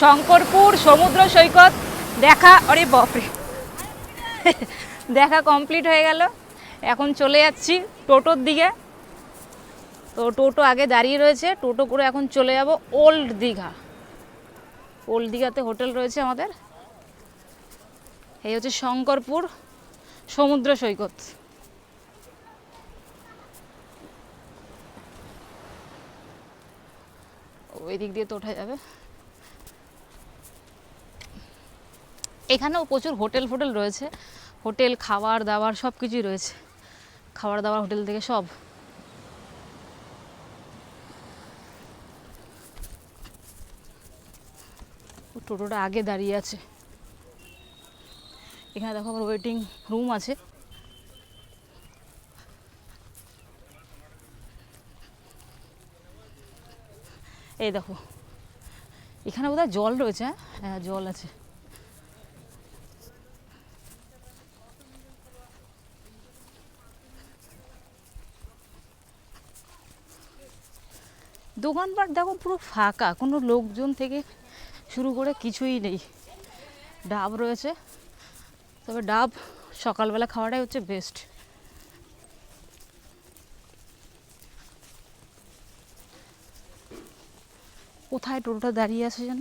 শঙ্করপুর, সমুদ্র সৈকত, দেখা, আরে বাপরে। দেখা কমপ্লিট হয়ে গেল। এখন চলে যাচ্ছি টোটোর দিকে। তো টোটো আগে দাঁড়িয়ে রয়েছে, টোটো করে এখন চলে যাব ওল্ড দীঘা। ওল্ড দীঘাতে হোটেল রয়েছে আমাদের। এই হচ্ছে শঙ্করপুর, সমুদ্র সৈকত। ওই দিক দিয়ে তো ওঠা যাবে। এখানেও প্রচুর হোটেল ফোটেল রয়েছে। হোটেল খাবার দাবার সব কিছুই রয়েছে। খাবার দাবার হোটেল থেকে সব। টোটোটা আগে দাঁড়িয়ে আছে। এখানে দেখো আবার ওয়েটিং রুম আছে। এই দেখো। এখানে বোধহয় জল রয়েছে হ্যাঁ? হ্যাঁ জল আছে। দোকানপাট দেখো পুরো ফাঁকা, কোনো লোকজন থেকে শুরু করে কিছুই নেই। ডাব রয়েছে, তবে ডাব সকালবেলা খাওয়াটাই হচ্ছে বেস্ট কোথায় টোটোটা দাঁড়িয়ে আছে যেন?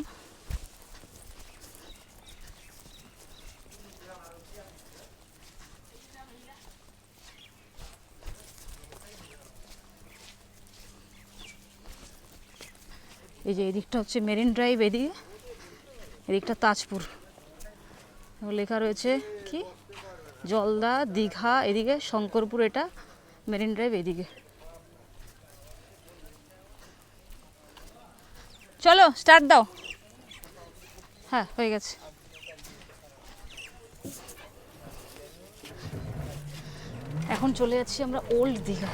এই যে এদিকটা হচ্ছে মেরিন ড্রাইভ, এদিকে। এদিকটা তাজপুর। লেখা রয়েছে কি? জলদা, দীঘা, এদিকে শঙ্করপুর, এটা মেরিন ড্রাইভ, এদিকে। চলো স্টার্ট দাও। হ্যাঁ হয়ে গেছে। এখন চলে যাচ্ছি আমরা ওল্ড দীঘা।